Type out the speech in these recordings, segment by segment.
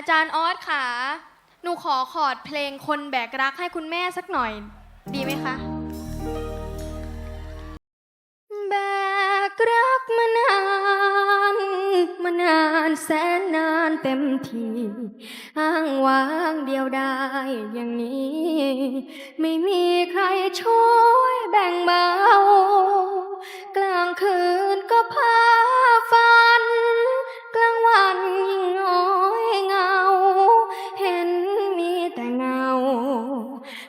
อาจารย์ออสค่ะ หนูขอขอดเพลงคนแบกรักให้คุณแม่สักหน่อย ดีไหมคะ แบกรักมานานมานานแสนนานเต็มทีอ้างว้างเดียวได้อย่างนี้ ไม่มีใครช่วยแบ่งเบากลางคืนก็พา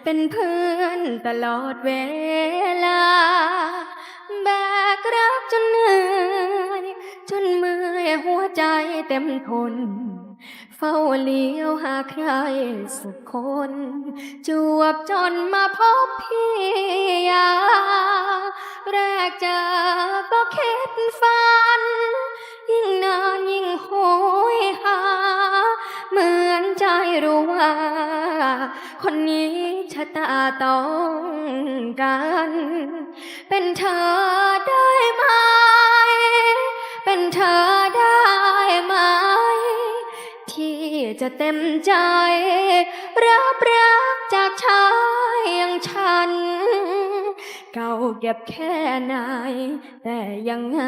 เป็นเพื่อนตลอดเวลา แบกรักจนเหนื่อยจนเมื่อยหัวใจเต็มทน เฝ้าเลี้ยวหาใครสักคน จวบจนมาพบพี่ยา แรกเจอก็คิดฝัน ยิ่งนานยิ่งโหยหา เหมือนใจรู้ว่า คนนี้ชะตาต้องการเป็นเธอได้ไหม เป็นเธอได้ไหม ที่จะเต็มใจ รับรักจากชายอย่างฉัน เก่าเก็บแค่ไหน แต่ยังไง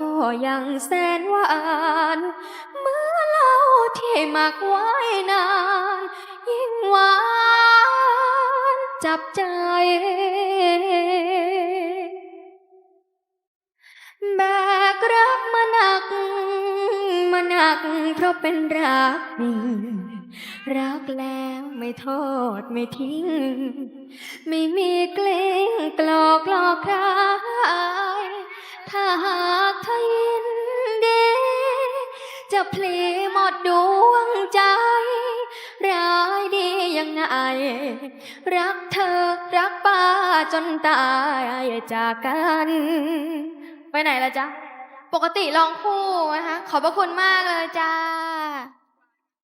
ก็ยังแสนหวาน เมื่อเล่าที่หมักไว้นาน ยิ่งหวานจับใจ แบกรักมาหนัก มาหนักเพราะเป็นรักจริงรักแล้วไม่ทอดไม่ทิ้ง ไม่มีเกรงกลอกลอกใครถ้าหากเธอยินดี จะพลีหมดดวงใจ ร้ายดียังไง รักเธอรักป้าจนตายจากกัน ไปไหนละจ๊ะ ปกติลองคู่นะคะ ขอบพระคุณมากเลยจ้า